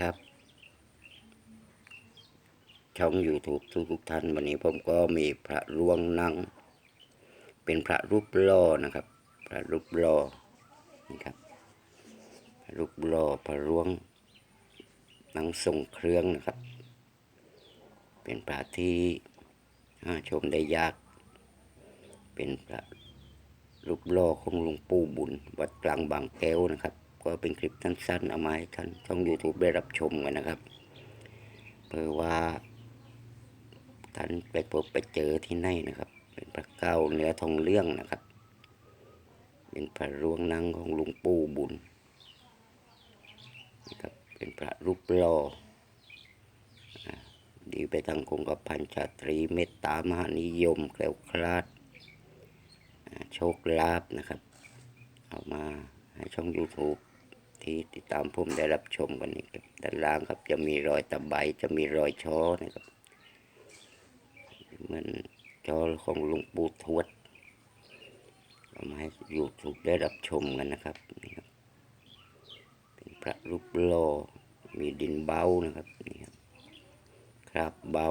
ครับ ช่อง YouTube ทุกทุกท่าน วันนี้ผมก็มีพระร่วงนั่ง เป็นพระรูปหล่อนะครับ พระรูปหล่อนี่ครับพระรูปหล่อพระร่วงนั่งทรงเครื่องนะครับ เป็นพระที่ชมได้ยาก เป็นพระรูปหล่อของหลวงปู่บุญ วัดกลางบางแก้วนะครับ ก็เป็นคลิปสั้นๆ เอามาให้ท่านช่อง YouTube ได้รับชมกันนะครับเพื่อว่าท่านไปพบไปเจอที่ไหนนะครับ เป็นพระเก้าเนื้อทองเรื่องนะครับ เป็นพระร่วงนั่งของลุงปู่บุญนะครับเป็นพระรูปหล่อดีไปทางคงกระพันชาตรีเมตตามหานิยมแคล้วคลาดโชคลาภนะครับ เอามาให้ช่อง YouTube ที่ติดตามผมได้รับชมกันนี่ครับด้านล่างครับจะมีรอยตะไบจะมีรอยช้อนะครับเหมือนจอของหลุงปู่ทวดเอามาให้ยูทูบได้รับชมกันนะครับนี่ครับเป็นพระรูปหล่อมีดินเบานะครับนี่ครับคราบเบา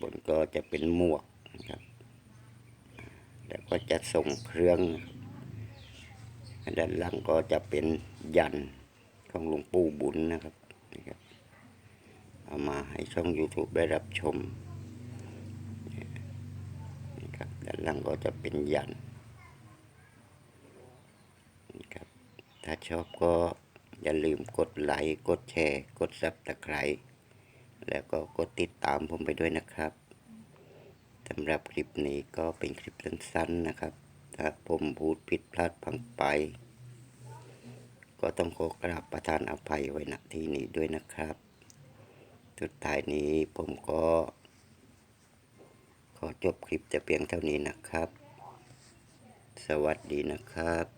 บนก็จะเป็นหมวกนะครับแล้วก็จะส่งเครื่องนะครับ ด้านล่างก็จะเป็นยันของหลวงปู่บุญนะครับนี่ครับเอามาให้ช่อง YouTube ได้รับชมนี่ครับด้านล่างก็จะเป็นยันนี่ครับถ้าชอบก็อย่าลืมกดไลค์กดแชร์ กดซับตะไคร้แล้วก็กดติดตามผมไปด้วยนะครับสำหรับคลิปนี้ก็เป็นคลิปสั้นๆนะครับ ถ้าผมพูดผิดพลาดพังไป ก็ต้องขอกราบประทานอภัยไว้ณที่นี้ด้วยนะครับ สุดท้ายนี้ผมก็ ขอจบคลิปแต่เพียงเท่านี้นะครับ สวัสดีนะครับ